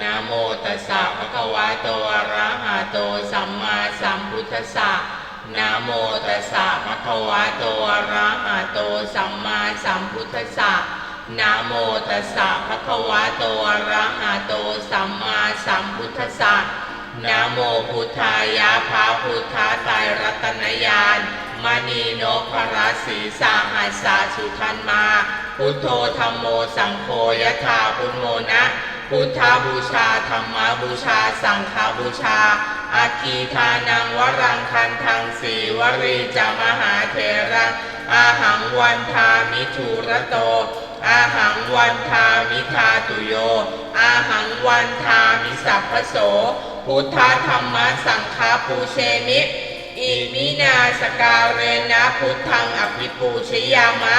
นะโมตัสสะภะคะวะโตอะระหะโตสัมมาสัมพุทธัสสะนะโมตัสสะภะคะวะโตอะระหะโตสัมมาสัมพุทธัสสะนะโมตัสสะภะคะวะโตอะระหะโตสัมมาสัมพุทธัสสะนะโมพุทธายะพระพุทธไตรรัตนญาณมณีนพรัสสีสาหัสสาสุทันมา พุทโธธรรมโมสังโฆยะถาพุโมนะ พุทธบูชาธรรมบูชา สังฆบูชา อาคีทานังวรังคันทังสีวรีจามหาเทระอาหังวันทามิถุระโต อาหังวันทามิทาตุโย อาหังวันทามิสัพพโส พุทธธรรมสังฆปูเชมิอิมินาสการเรนะพุทธังอภิปูชยามะ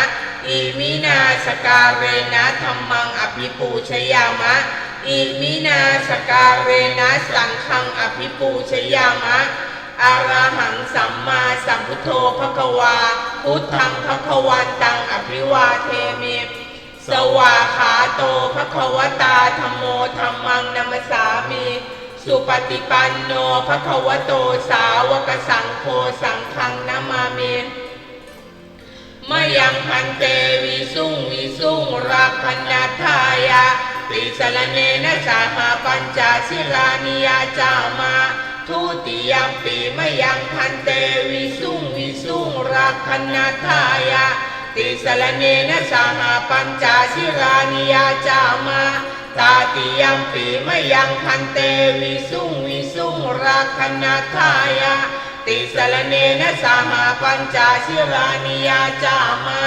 อิมินาสการเรนะธรรมังอภิปูชยามะ อิมินาสการเรนะสังฆังอภิปูชยามะอะระหังสัมมาสัมพุทโธภควา พุทธังภควันตังอภิวาเทมิสวาขาโตภควตาธรรมโมธรรมังนัมสสามิสุปฏิปันโนภควโตสาวกสังโฆสังฆังนามามิ มยังพันเตวิสุงวิสุงรักขณาทายะติสรเนนะสาหาปัญจสิรานิยาจามาทุติยมปีมยังพันเตวิสุงวิสุงรักขณาทายะติสรเนนะสาหาปัญจสิรานิยาจามาตาติยมปีมยังพันเตวิสุงวิสุงรักขณาทายะ ติสรณเนนะสาหาปัญจสิรานิยาจามา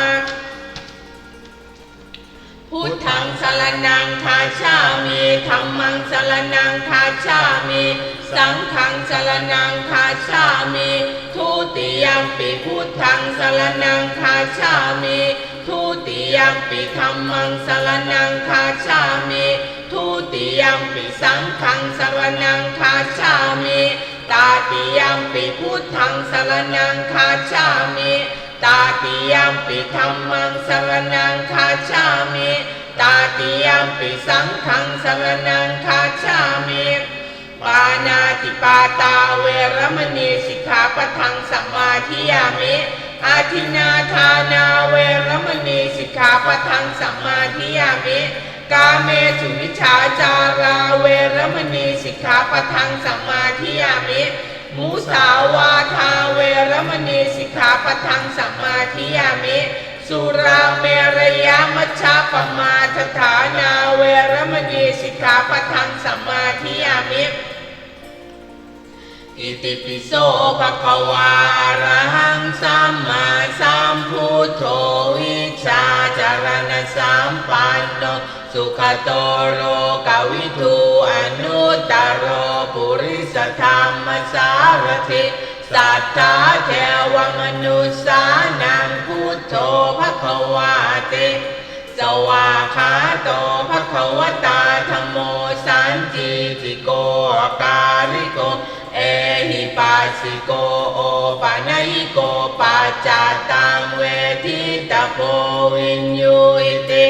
พุทธังสรนังคาชามิธรรมังสรนังคาชามิสังฆังสรนังคาชามิทุติยมปิพุทธังสรนังคาชามิทุติยมปิธรรมังสรนังคาชามิทุติยมปิสังฆังสรนังคาชามิ ตาติยมปิพุทธังสรนังคาชามิตาติยมปิธรรมังสรนังคาชามิตาติยมปิสังฆังสรนังคาชามิปานาติปาตาเวรมณีสิกขาปะทังสัมมาทิยามิอาทินาทานาเวรมณีสิกขาปะทังสัมมาทิยามิ กาเมสุวิชาจาราเวรมณีสิกขาปทังสัมมาทิยามิมุสาวาทาเวรมณีสิกขาปทังสัมมาทิยามิ สุราเมรยามัชฌะปมาทฐานาเวรมณีสิกขาปทังสัมมาทิยามิอิติปิโสภะคะวาระหังสัมมาสัมพุทโธวิชาจารณะสัมปันโน สุขโตโลกวิทูอนุตตรโรปุริสธรรมสารถิสัทธาเทวมนุษสานังพุทโธภะควาติสวาขาโตภะควตาธรรมโมสันติติโกการิโก เอหิปัสสิโกโอปะนยิโกปัจจาตังเวทิตาโพวินยูอิติ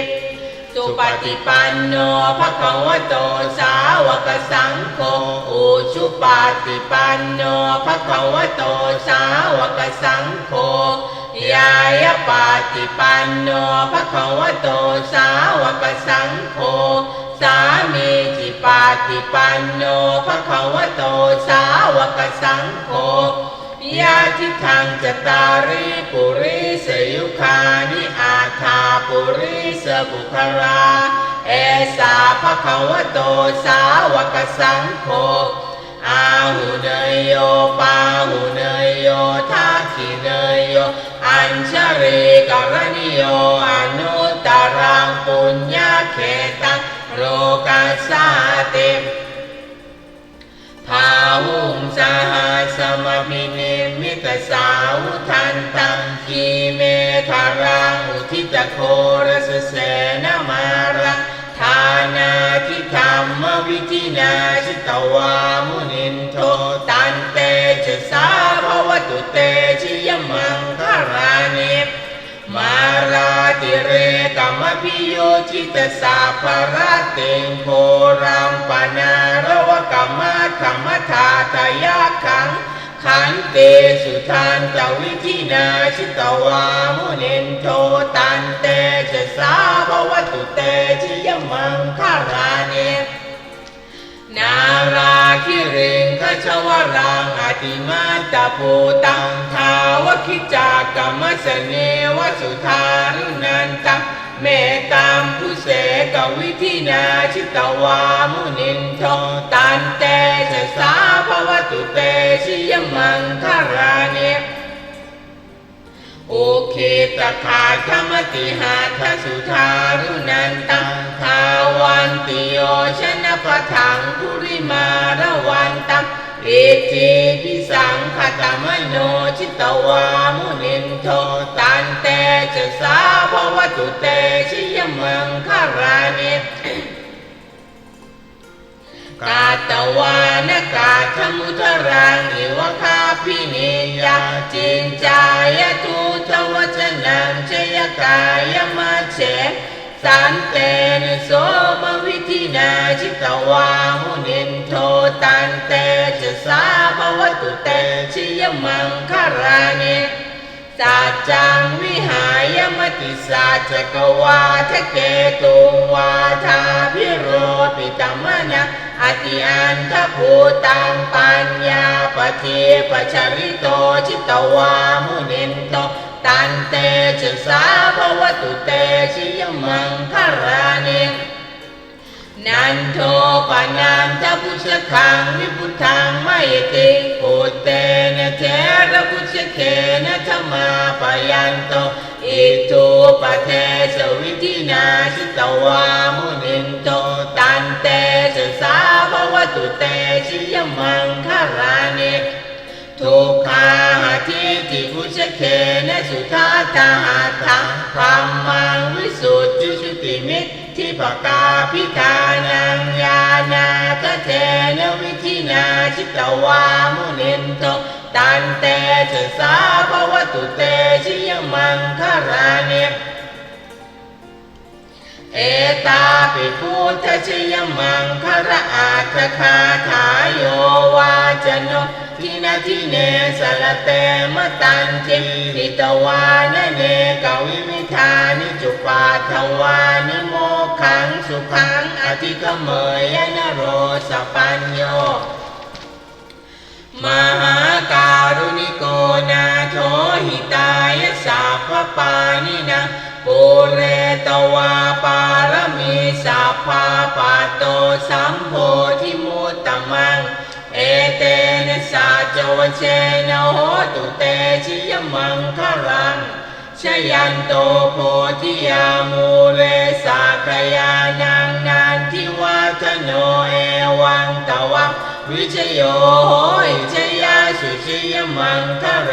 ปฏิปันโนภะคะวะโตสาวกสังโฆอุชุปาฏิปันโนภะคะวะโตสาวกสังโฆยายาปฏิปันโนภะคะวะโตสาวกสังโฆสามีจิปาฏิปันโนภะคะวะโตสาวกสังโฆ ยาทิทังจตาริปุริสยุคานิอาทาปุริสบุครา เอสาภะคะวะโตสาวกสังโฆอาหุเนยโยปาหุเนยโยทักขิเนยโย อัญชริกรณิโยอนุตตรังปุญญาเขตังโลกัสสาติ ภาหุงสหัสมพินิมิตสาวุทันตังคีเมทารังอุทิตโครสเสนมาระทานาทิธรรมวิธินาชิตวามุนินโทตันเตจะสาภวตุเตชิยมังคารา มาราติเรกัมพิโยจิตสาภรเตงโพรัมปนารวกัมมะธรรมทาทายาขัง ขันเตสุทานตวิธินาชิตวามุนินโทตันเตจะสาภวตุเตชิยมังคาราเน นาราคิริงคชวรังอติมาตาภูตังทาวคิจากรรมสเนวสุธารุนันตังเมตตามผู้เสกวิธินาชิตวามุนินโทตันเตจะสาภวตุเตชิยมังคาราเน โอเคตคาธรรมติหาทสุธารุนันตังทาวันติโยชนะปะทังภุริมาระวันตังเอติปิสังขตมโนชิตวามุนินโทตันเตจะสาภวตุเตชิยมังคารานิ กาตวานกาธมุทรังอิวคาพินิยาจินจายทุทวจนังเชยกายมาเชสันเตนโสมวิธินาชิตวามุนินโทตันเตจะสาภวตุเตชิยมังคารานิ สัจจังวิหายมติสัจจกวาทะเกตุงวาทาพิโรปิตมนะอติอันทภูตังปัญญาปฏิปชริโตชิตวามุนินโตตันเตชะสาภวตุเตชิยมังคารานิงนันโทปนันทพุชคังวิพุทังไมติปุตเตนะเทระพุชเคนะธรรมา เทสวิธินาชิตวามุนินโตตันเตสสาภวตุเตชิยมังคารานิทุกขาหาทิติพุชเคนะสุทัตาหาทังธรรมังวิสุทธิชุติมิตรทิปกาพิธานังญาณากเทนวิธินาชิตวามุนินโตตันเตจะสาภวตุเตชิยมังคารานิ เอตาปิพุทธชยมังคระอาคคาถาโยวาจโนทินาทิเนสลเตมตันติทิตวานเนกวิมิธานิจุปาทวานิโมขังสุขังอธิกเมยนโรสปัญโยมหาการุณิโกนาโถหิตายสัพพปานินะ ปุเรตวาปารมีสัพพาปะโตสัมโพธิมุตตมัง เอเตนะสัจวเชนะโหตุเตชิยมังคลังชยันโตโพธิยามูเลสากยานังนันทิวัฒโนเอวังตวังวิชโยโหยชยาสุชยมังคะเร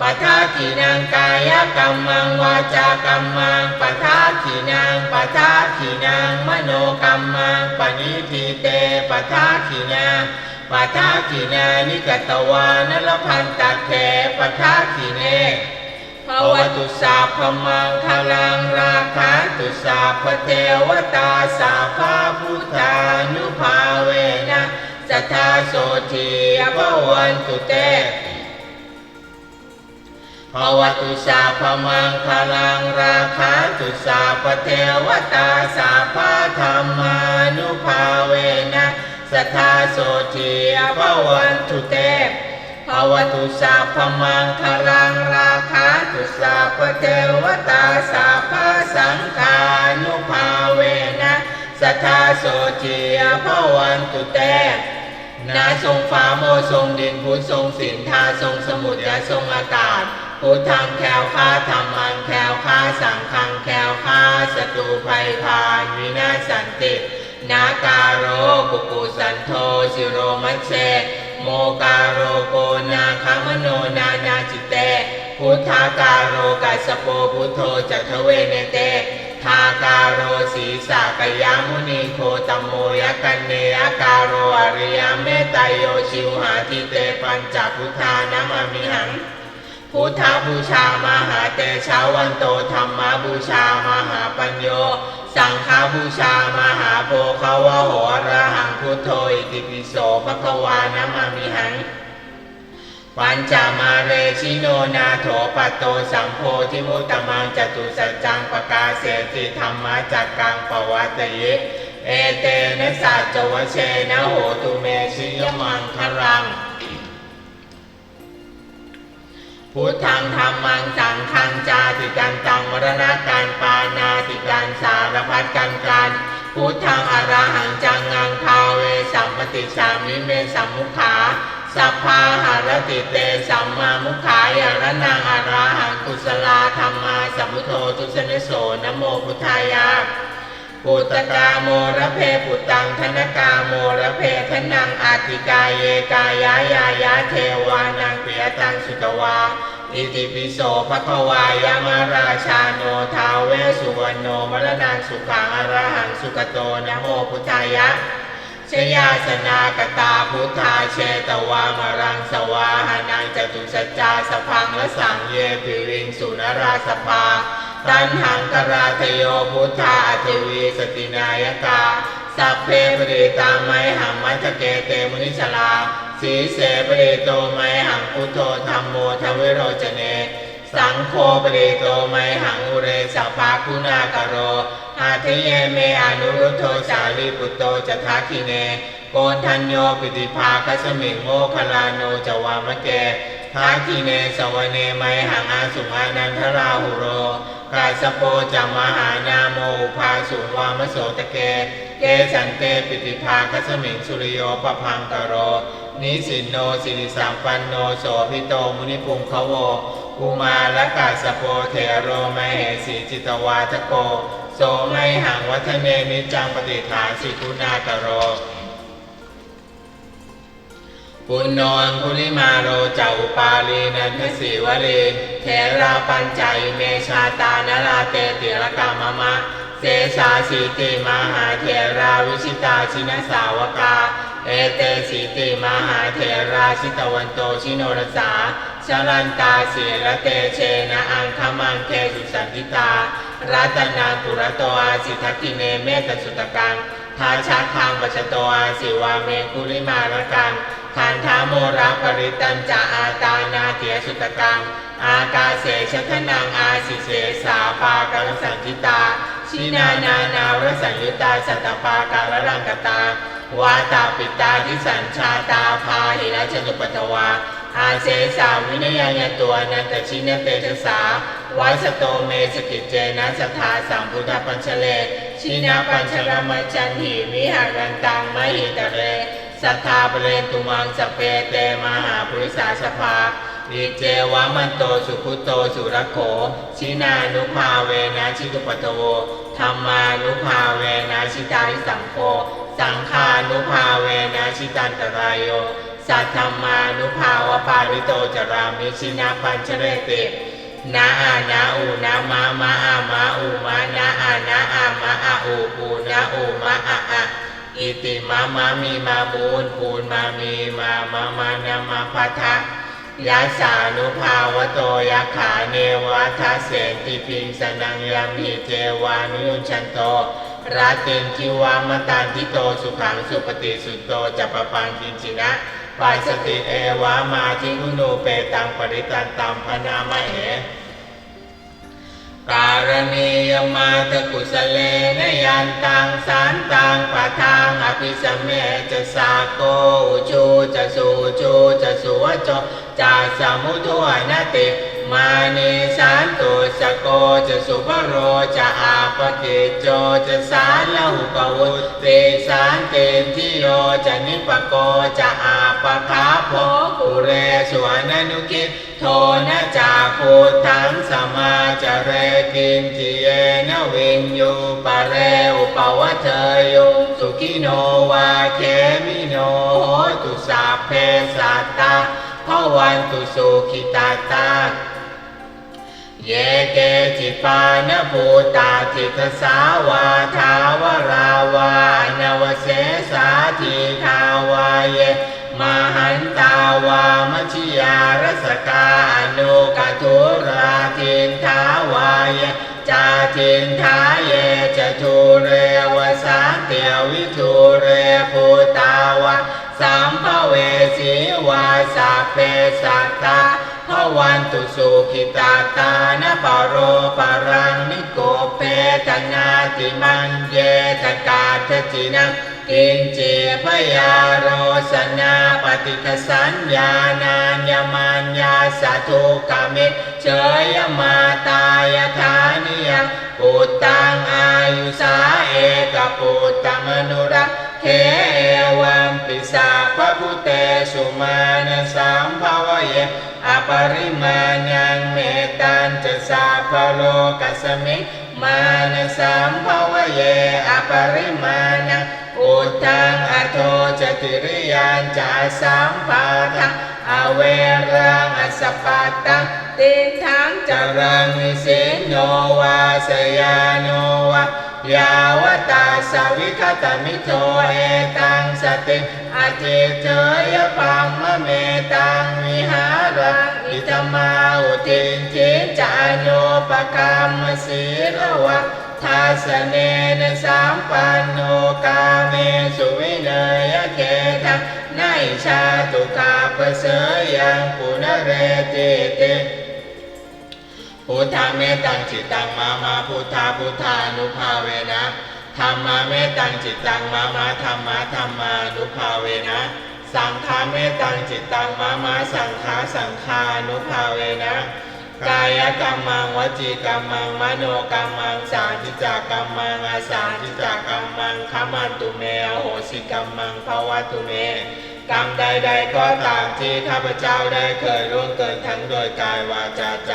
ปัทานังอาคาปะโตปโมทเตสุนัขตังสุมังคลังสุปาพาตังสุทิตังสุขโนสุมุโตจาช่วยทั้งธรรมจาริสุปัทาขีนังกายกรรมังวาจากรรมังปัทาขีนังปัทาขีนังมโนกรรมังปณิทิเตปัทาขีนังปัทาขีนานิกตวานรพันตัเทปัทาขีเนภาวตุสาพมังคลังราคันตุสาพเทวตาสาภาพุทธานุภาเวนะสัทธาโสทีอภวันตุเต ภวตุสาพมังคลังราคันตุสาพเทวตาสาภาธรรมานุภาเวนะสัทธาโสทีอภวันตุเตภวตุสาพมังคลังราคาตุสาพเทวตาสาพาสังฆานุภาเวนะสัทธาโสทีอภวันตุเต นาทรงฟ้าโมทรงดินพุทธทรงสินทาทรงสมุทรยาทรงอากาศพุทธังแคล้วคลาธรรมังแคล้วคลาสังฆังแคล้วคลาศัตรูภัยพานวินาสันตินาการโรกุกุสันโทสิโรมัชเชโมการโรโกนาคามโนนานาจิตเต พุทธาการโรกัสโปพุทโธจักขเวเนเต ทาการโรสีสากยามุนีโคตมโมยกันเนยการโรอริยเมตโยชิวหาทิเตปัญจพุทธานามามิหัง พุทธบูชามหาเตชาวันโตธรรมบูชามหาปัญโย สังฆบูชามหาโพคาวะโหระหังพุทโธอิติปิโสภควานามามิหัง ปัญจมาเรชิโนนาโถปัตโตสัมโพธิมุตมังจตุสัจจังปกาเสติธรรมจักกังปวัตติเอเตนะสัจจวเชนะโหตุเมชิยมังครัง พุทธังธรรมังสังฆังจาติกันตังมรณะการปานาติการสารพัดกันการพุทธังอรหังจังงังคาเวสัมปติชามิเมสัมมุขา สัพพาหารติเตสัมมามุขายารนังอรหังกุศลาธรรมาสัมพุทโธทุสเนโสนะโมพุทธายาปุตตกาโมระเพปุตตังธนกาโมระเพทนังอาติกายเยกายายายาเทวานังเปียตังสุตวาอิติปิโสภควายามาราชาโนทาเวสสุวรรณโนมรณังสุขังอรหังสุกโตนะโมพุทธายะ ชยาสนากตาพุทธาเชตวามรังสวาหานังจตุสัจจาสพังและสังเยปิริงสุนราสภาตันหังกราทโยพุทธาอธิวีสตินายกาสัพเพปริตาไมหังมัจเกเตมุนิชลาสีเสปริโตไมหังพุทโธธรรมโมทเวโรจเน สังโฆปริโตไมหังอุเรสัพพาคุณากโรอาทิเยเมอนุรุทโธสาลีปุตโตจทักขิเน โกนทัญโยปิติภาคัสมิงโมคลาโนจวามะเกทักขิเนสวเนไมหังอาสุมานันทราหุโรกาสโปจัมมหานาโมภาสุวามโสตะเก เกสันเตปิติภาคัสมิงสุริโยปพังกโร นิสินโนสิริสัมปันโนโสพิโตมุนิปุงคโว กุมารกาสโปเทโรไมเหสีจิตวาทโก โสไมหังวัฒเนนิจังปฏิฐานสิกุณากโรปุณโนังคุลิมาโรจาอุปาลีนันทสีวลีเทราปัญจายเมชาตานราเตติรกามมะ เสสาสีติมหาเทราวิชิตาชินสาวกา เอเตสีติมหาเทราชิตวันโตชิโนรสา ชลันตาสีระเตเชนะอังคมังเทสุสันติตารัตนาปุระโตอาสิทธกิเนเมตสุตกังทาชาคังปัจโตอาสิวาเมกุลิมารกังคันธาโมระปริตันจะอาตานาเตียสุตกัง อากาเสชทนังอาสิเสสาปากรสันติตา ชินานานาวรสัญยุตาสัตตปาการรังกตาวาตาปิตาทิสัญชาตาพาหิรัชนุปตวา อาเสสาวินยายตัวนันตชินเตชะสาวัสโตเมสกิจเจนะสัทธาสัมพุทธปัญชเลชินาปัญชรมจันหิวิหารันตังมหิตเรสัทธาเปเรนตุมังสเพเตมหาปุริสาสภาอิเจวามันโตสุขุโตสุรโขชินานุภาเวนะชิตุปตโวธรรมานุภาเวนะชิตาริสังโฆสังฆานุภาเวนะชิตันตรายโย สัทธรรมานุภาวปาริโตจรามิชินาปัญชเรตินาอานาอูนามามาอามาอูมานาอานาอามาอาอูปูนาอูมาอาอาอิติมามามีมามูลปูนมามีมามามานามาพัทะยาสานุภาวโตยาขาเนวะทัสเสนติพิงสนังยามิเจวานุยุชันโตราเตนทิวามตันทิโตสุขังสุปฏิสุตโตจัปปปังกินจินะ ปัสสติเอวามาทิคุโนเปตังปริตันตัมพนามะเหการณียมาตกุสเลนยันตังสานตังปะทังอภิสเมจะสาโกจูจะสูจูจะสุวจจะสมุทวนติมานิสานตุสโกจะสุภโรจะอาปกิจโจจะสารละหุกวุติสารเตนทิโยจะนิปโกจะอาป ปคาโภกุเรสวนนุกิโทนะจาพุทธังสมาจเรกินทิเยนวิงยูปะเรอุปวัเทยุสุขิโนวาเคมิโนโหตุสัพเพสัตตาภวันตุสุขิตาตาเยเกจิปานภูตาทิทสาวาทาวราวานวเสสาทีทาวาเย มหันตาวามชิยารสกาอนุกทุราทินทาวาเยจาทินทาเยจทุเรวสาเตียวิทุเรภูตาวะสัมภเวสีวาสาเพสัตตา พวันตุสุขิตาตานะปโรปรังนิโกเพตนาติมันเยตกาทจินังกินเจพยาโรสนาปฏิคสัญญานานยมันยาสาธุกามิเชยมาตายธานิยังปุตตังอายุสาเอกปุตตมนุรักเข เอวัมปิสาพระพุเตสุมาณสัมภวเยอปริมาณังเมตันจะสาพโลกัสมิมานะสัมภวเยอปริมาณังอุทังอโทจติริยานจะสัมภาทังอเวรังอสปปัตตังติทังจรังนิสิโนวาสยาโนวา ยาวตาสวิคตมิโทเอตังสติอาทิเทยปัมมะเมตังวิหารังอิตมาอุตินจิจานุปกรรมสีลวะทัสเนนสัมปันโนกาเมสุวิเนยเกทังไนชาตุกาปเสยยังปุณเรติติ พุทธเมตังจิตตังมามาพุทธาพุทธานุภาเวนะธรรมาเมตังจิตตังมามาธรรมาธรรมานุภาเวนะ สังฆาเมตังจิตตังมามาสังฆาสังฆานุภาเวนะกายกรรมังวจีกรรมังมโนกรรมังสาธิจกรรมังอาสาธิจกรรมังขมันตุเมอโหสิกรรมังภาวะตุเมกรรมใด ๆ ก็ตามที่ข้าพเจ้าได้เคยล่วงเกินทั้งโดยกายวาจาใจ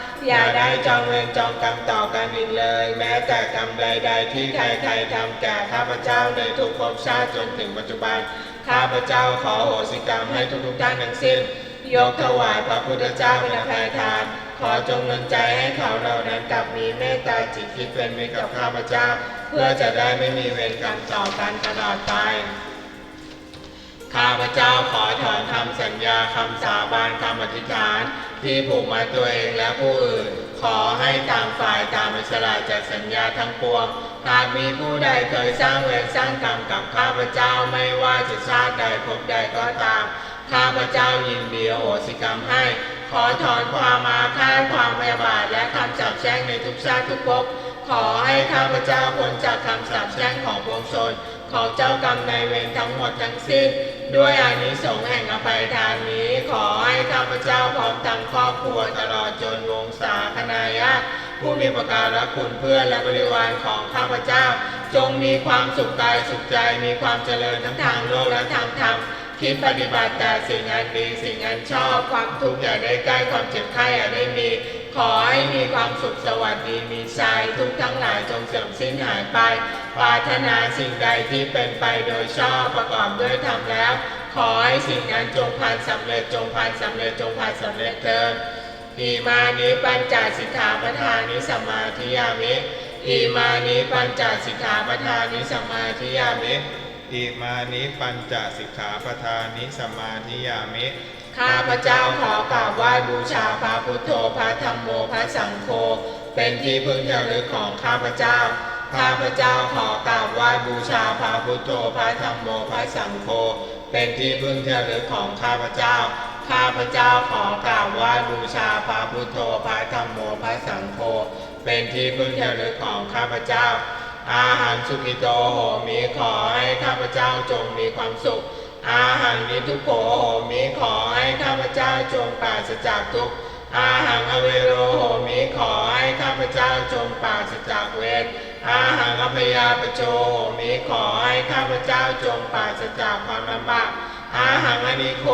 อย่าได้จองเวรจองกรรมต่อกันอีกเลย แม้แต่กรรมใดๆที่ใครๆทำแก่ข้าพเจ้าในทุกภพชาติจนถึงปัจจุบันข้าพเจ้าขอโหสิกรรมให้ทุกๆท่านทั้งสิ้น ยกถวายพระพุทธเจ้าเป็นอภัยทาน ขอจงดลใจให้เขาเหล่านั้นกลับมีเมตตาจิตคิดเป็นมิตรกับข้าพเจ้า เพื่อจะได้ไม่มีเวรกรรมต่อกันตลอดไป ข้าพเจ้าขอถอนคำสัญญาคำสาบานคำอธิษฐาน ที่ผูกมาตัวเองและผู้อื่น ขอให้ต่างฝ่ายต่างอิสละจากสัญญาทั้งปวงหากมีผู้ใดเคยสร้างเวรสร้างกรรมกับข้าพเจ้าไม่ว่าจะชาติใดภพใดก็ตาม ข้าพเจ้ายินดีโหสิกรรมให้ ขอถอนความมาฆาความพยาบาทและคำสาปแช่งในทุกชาติทุกภพขอให้ข้าพเจ้าพ้นจากคำสาปแช่งของปวงชน ของเจ้ากรรมนายเวรทั้งหมดทั้งสิ้น ด้วยอานิสงส์แห่งอภัยทานนี้ ขอให้ข้าพเจ้าพร้อมทั้งครอบครัวตลอดจนวงศาคณาญาติผู้มีประการละคุณเพื่อนและบริวารของข้าพเจ้า จงมีความสุขกายสุขใจมีความเจริญทั้งทางโลกและทางธรรมคิดปฏิบัติแต่สิ่งอันดีสิ่งอันชอบความทุกข์อย่าได้ใกล้ความเจ็บไข้อย่าได้มี ขอให้มีความสุขสวัสดีมีชัยทุกทั้งหลายจงเสื่อมสิ้นหายไป ปรารถนาสิ่งใดที่เป็นไปโดยชอบประกอบด้วยธรรมแล้ว ขอให้สิ่งนั้นจงพันสำเร็จจงพันสำเร็จจงพันสำเร็จเถิดอีมานิปัญจสิกขาปทานิสมมาธิยามิอีมานิปัญจสิกขาปทานิสมมาธิยามิอิมานิปัญจสิกขาปทานิสมมาธิยามิข้าพเจ้าขอกราบไหว้บูชาพระพุทโธพระธรรมโมพระสังโฆเป็นที่พึ่งระลึกของข้าพเจ้า ข้าพเจ้าขอกราบไหว้บูชาพระพุทโธพระธรรมโมพระสังโฆเป็นที่พึ่งระลึกของข้าพเจ้า ข้าพเจ้าขอกราบไหว้บูชาพระพุทโธพระธรรมโมพระสังโฆเป็นที่พึ่งระลึกของข้าพเจ้า อาหารสุขิโตโหมีขอให้ข้าพเจ้าจงมีความสุข อาหารนิทุโกโหมีขอให้ข้าพเจ้าจงปราศจากทุกข์อาหังอเวโรโหมิขอให้ข้าพเจ้าจงปราศจากเวร อาหังอภยาปโจมิขอให้ข้าพเจ้าจงปราศจากความลำบากอาหังอนิโค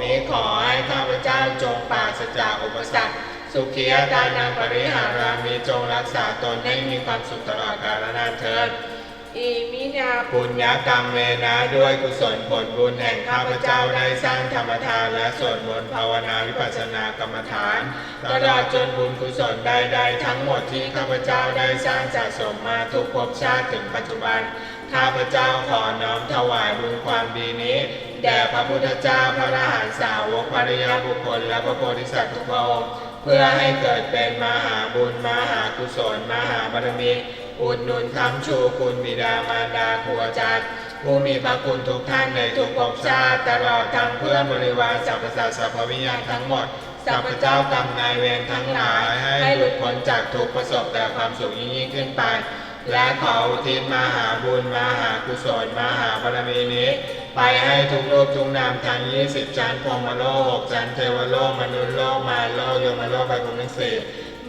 มิขอให้ข้าพเจ้าจงปราศจากอุปสรรค สุขียตานังปริหารามีจงรักษาตนให้มีความสุขตลอดกาลนานเทิน อิมินาปุญญกรรมเมนะด้วยกุศลผลบุญแห่งข้าพเจ้าได้สร้างธรรมทานและสวดมนต์ภาวนาวิปัสสนากรรมฐานตลอดจนบุญกุศลใดๆทั้งหมดที่ข้าพเจ้าได้สร้างสะสมมาทุกภพชาติถึงปัจจุบันข้าพเจ้าขอน้อมถวายบุญความดีนี้แด่พระพุทธเจ้าพระอรหันตสาวกภริยาบุคคลและพระโพธิสัตว์ทุกพระองค์เพื่อให้เกิดเป็นมหาบุญมหากุศลมหาบารมี อุดหนุนคำชูคุณบิดามารดาครูอาจารย์ผู้มีพระคุณทุกท่านในทุกภพชาติตลอดทั้งเพื่อนบริวารสรรพสัตว์สรรพวิญญาณทั้งหมดสัพพเจ้ากรรมนายเวรทั้งหลายให้หลุดพ้นจากทุกประสบแต่ความสุขยิ่งยิ่งขึ้นไป และขออุทิศมหาบุญมหากุศลมหาบารมีนี้ ไปให้ทุกรูปทุกนามทั้ง20ชั้นพรมโลกหกชั้นเทวโลกมนุษย์โลกมารโลกยมโลกไปภูมิทั้งสี่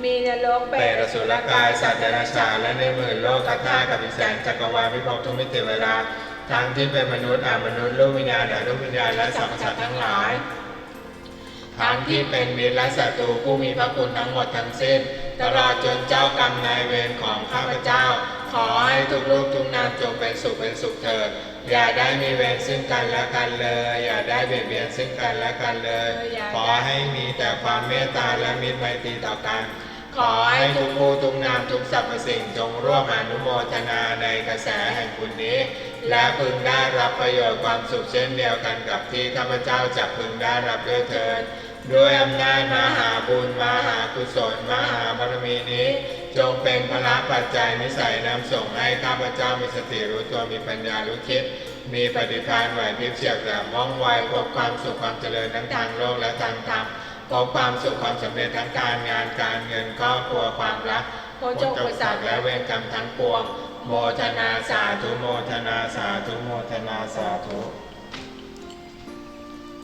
มีนรกเปรตอสุรกาย สัตว์เดรัจฉานและในหมื่นโลกธาตุกับอีแสนจักรวาลพิภพทุกมิติเวลาทั้งที่เป็นมนุษย์อามนุษย์ลูกวิญญาณอรูปวิญญาณและสรรพสัตว์ทั้งหลายทั้งที่เป็นมิตรและศัตรูผู้มีพระคุณทั้งหมดทั้งสิ้น ตลอดจนเจ้ากรรมนายเวรของข้าพเจ้า ขอให้ทุกรูปทุกนามจงเป็นสุขเป็นสุขเถิด อย่าได้มีเวรซึ่งกันและกันเลย อย่าได้เบียดเบียนซึ่งกันและกันเลย ขอให้มีแต่ความเมตตาและมิตรไมตรีต่อกัน ขอให้ทุกผู้ทุกนามทุกสรรพสิ่งจงร่วมอนุโมทนาในกระแสแห่งคุณนี้ และพึงได้รับประโยชน์ความสุขเช่นเดียวกันกับที่ข้าพเจ้าจะพึงได้รับด้วยเถิดด้วยอำนาจมหาบุญมหากุศลมหาบารมีนี้ จงเป็นพละปัจจัยนิสัยนำส่งให้ข้าพเจ้ามีสติรู้ตัวมีปัญญารู้คิด มีปฏิภาณไหวพริบเฉียบแหลมว่องไวพบความสุขความเจริญทั้งทางโลกและทางธรรมพบความสุขความสำเร็จทั้งการงานการเงินครอบครัวความรักพ้นจากอุปสรรคและเวรกรรมทั้งปวง โมทนาสาธุโมทนาสาธุโมทนาสาธุ